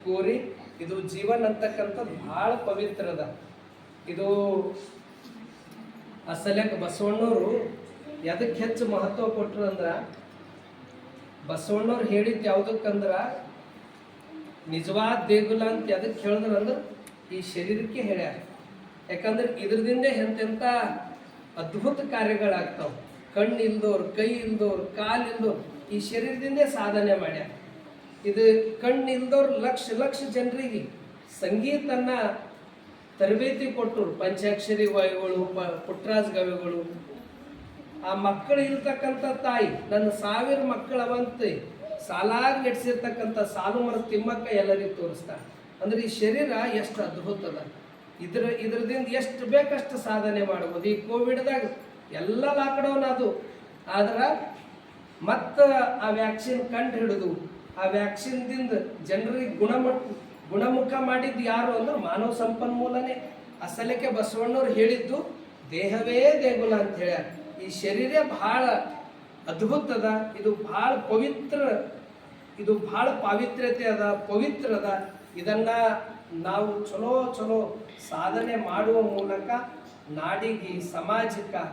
ಕೋರಿ, ಇದು ಜೀವನ ಅಂತಕ್ಕಂಥದ್ದು ಬಹಳ ಪವಿತ್ರ ಅದ ಇದು ಅಸಲ್ಯಾಕ ಬಸವಣ್ಣವರು ಎದಕ್ಕೆ ಹೆಚ್ಚು ಮಹತ್ವ ಕೊಟ್ಟರು ಅಂದ್ರ, ಬಸವಣ್ಣವ್ರು ಹೇಳಿದ್ದು ಯಾವುದಕ್ಕಂದ್ರ, ನಿಜವಾದ ದೇಗುಲ ಅಂತ ಎದಕ್ಕೆ ಹೇಳಿದ್ರು ಅಂದ್ರೆ ಈ ಶರೀರಕ್ಕೆ ಹೇಳ್ಯಾರ. ಯಾಕಂದ್ರೆ ಇದ್ರದಿಂದ ಎಂತೆಂಥ ಅದ್ಭುತ ಕಾರ್ಯಗಳಾಗ್ತಾವ. ಕಣ್ಣು ಇಲ್ದೋರು ಕೈ ಇಲ್ದೋರು ಕಾಲು ಇಲ್ದೋರು ಈ ಶರೀರದಿಂದೇ ಸಾಧನೆ ಮಾಡ್ಯಾರ. ಇದು ಕಣ್ಣು ಇಲ್ದೋರು ಲಕ್ಷ ಲಕ್ಷ ಜನರಿಗೆ ಸಂಗೀತನ ತರಬೇತಿ ಕೊಟ್ಟರು ಪಂಚಾಕ್ಷರಿ ವಾಯುಗಳು ಪ ಪುಟ್ರಾಜ್ ಗವಿಗಳು, ಆ ಮಕ್ಕಳು ಇರ್ತಕ್ಕಂಥ ತಾಯಿ, ನನ್ನ ಸಾವಿರ ಮಕ್ಕಳವಂತ ಸಾಲಾಗಿ ನಡೆಸಿರ್ತಕ್ಕಂಥ ಸಾಲು ಮರ ತಿಮ್ಮಕ್ಕ ಎಲ್ಲರಿಗೂ ತೋರಿಸ್ತಾ. ಅಂದ್ರೆ ಈ ಶರೀರ ಎಷ್ಟು ಅದ್ಭುತ ಅದ. ಇದ್ರ, ಇದ್ರದಿಂದ ಎಷ್ಟು ಬೇಕಷ್ಟು ಸಾಧನೆ ಮಾಡ್ಬೋದು ಈ ಕೋವಿಡ್ದಾಗ ಎಲ್ಲ ಲಾಕ್ಡೌನ್ ಅದು. ಆದ್ರೆ ಮತ್ತೆ ಆ ವ್ಯಾಕ್ಸಿನ್ ಕಂಡು ಹಿಡಿದು ಆ ವ್ಯಾಕ್ಸಿನ್ದಿಂದ ಜನರಿಗೆ ಗುಣಮಟ್ಟ ಗುಣಮುಖ ಮಾಡಿದ್ದು ಯಾರು ಅಂದ್ರೆ ಮಾನವ ಸಂಪನ್ಮೂಲನೇ. ಅಸಲಕ್ಕೆ ಬಸವಣ್ಣವ್ರು ಹೇಳಿದ್ದು ದೇಹವೇ ದೇಗುಲ ಅಂತ ಹೇಳ್ಯಾರ. ಈ ಶರೀರ ಬಹಳ ಅದ್ಭುತ ಅದ ಇದು ಬಹಳ ಪವಿತ್ರ ಇದು ಬಹಳ ಪಾವಿತ್ರ್ಯತೆ ಅದ ಪವಿತ್ರ ಅದ. ಇದನ್ನ ನಾವು ಚಲೋ ಚಲೋ ಸಾಧನೆ ಮಾಡುವ ಮೂಲಕ ನಾಡಿಗೆ ಸಮಾಜಕ್ಕೆ ಆ,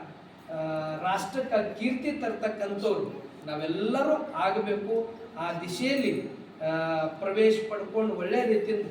ರಾಷ್ಟ್ರಕ್ಕೆ ಕೀರ್ತಿ ತರ್ತಕ್ಕಂಥವ್ರು. ನಾವೆಲ್ಲರೂ ಆಗಬೇಕು ಆ ದಿಶೆಯಲ್ಲಿ ಪ್ರವೇಶ ಪಡ್ಕೊಂಡು ಒಳ್ಳೆಯ ರೀತಿಯಿಂದ